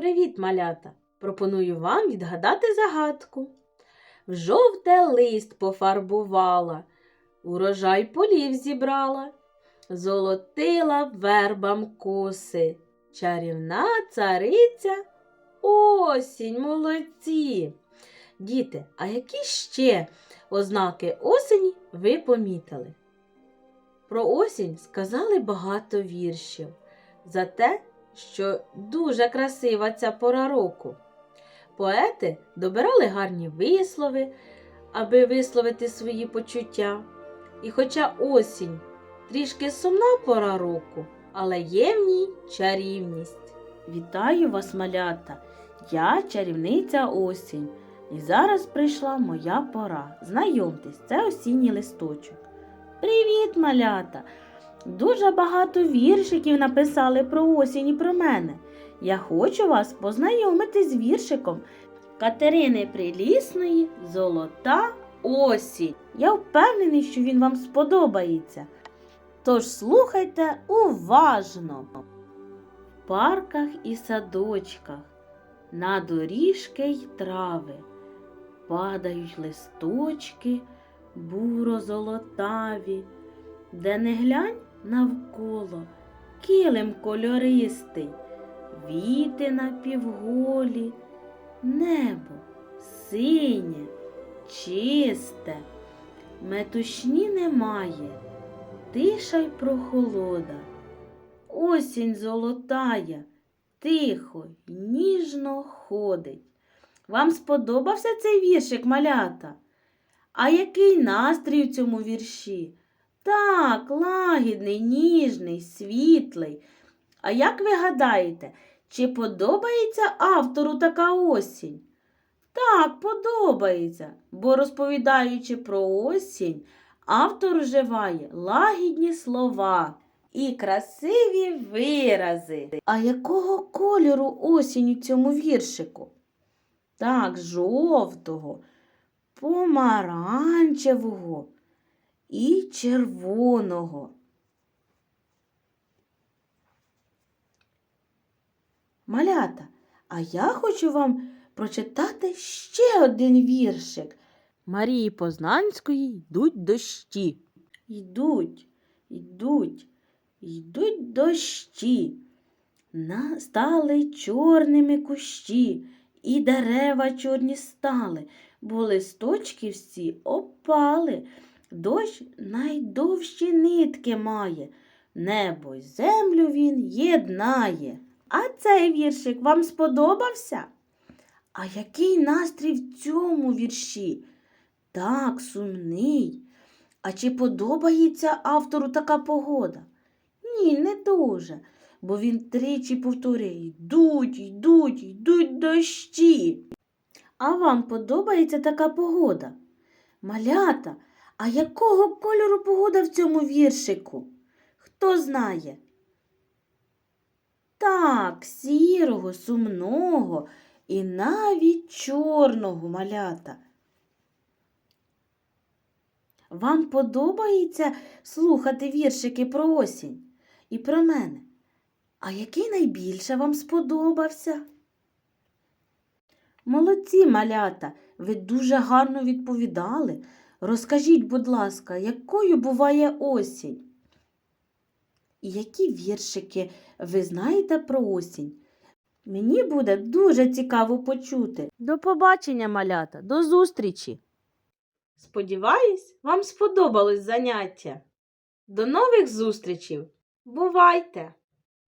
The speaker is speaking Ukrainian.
Привіт, малята! Пропоную вам відгадати загадку. В жовте лист пофарбувала, урожай полів зібрала, золотила вербам коси, чарівна цариця осінь, молодці. Діти, а які ще ознаки осені ви помітили? Про осінь сказали багато віршів за те, що дуже красива ця пора року. Поети добирали гарні вислови, аби висловити свої почуття. І хоча осінь трішки сумна пора року, але є в ній чарівність. Вітаю вас, малята! Я чарівниця осінь. І зараз прийшла моя пора. Знайомтесь, це осінній листочок. Привіт, малята! Дуже багато віршиків написали про осінь і про мене. Я хочу вас познайомити з віршиком Катерини Прилісної Золота осінь. Я впевнений, що він вам сподобається. Тож слухайте уважно. В парках і садочках, на доріжки й трави, падають листочки буро-золотаві, де не глянь навколо килим кольористий, віти напівголі, небо синє, чисте, метушні немає, тиша й прохолода. Осінь золотая, тихо, ніжно ходить. Вам сподобався цей віршик, малята? А який настрій у цьому вірші? Так, лагідний, ніжний, світлий. А як ви гадаєте, чи подобається автору така осінь? Так, подобається, бо розповідаючи про осінь, автор вживає лагідні слова і красиві вирази. А якого кольору осінь у цьому віршику? Так, жовтого, помаранчевого і червоного. Малята, а я хочу вам прочитати ще один віршик. Марії Познанської йдуть дощі. Йдуть, йдуть, йдуть дощі. На стали чорними кущі, і дерева чорні стали, бо листочки всі опали. Дощ найдовші нитки має, небо й землю він єднає. А цей віршик вам сподобався? А який настрій в цьому вірші? Так, сумний. А чи подобається автору така погода? Ні, не дуже, бо він тричі повторює йдуть, йдуть, йдуть дощі. А вам подобається така погода? Малята, а якого кольору погода в цьому віршику? Хто знає? Так, сірого, сумного і навіть чорного малята. Вам подобається слухати віршики про осінь і про мене? А який найбільше вам сподобався? Молодці, малята, ви дуже гарно відповідали. Розкажіть, будь ласка, якою буває осінь? І які віршики ви знаєте про осінь? Мені буде дуже цікаво почути. До побачення, малята, до зустрічі! Сподіваюсь, вам сподобалось заняття. До нових зустрічей! Бувайте!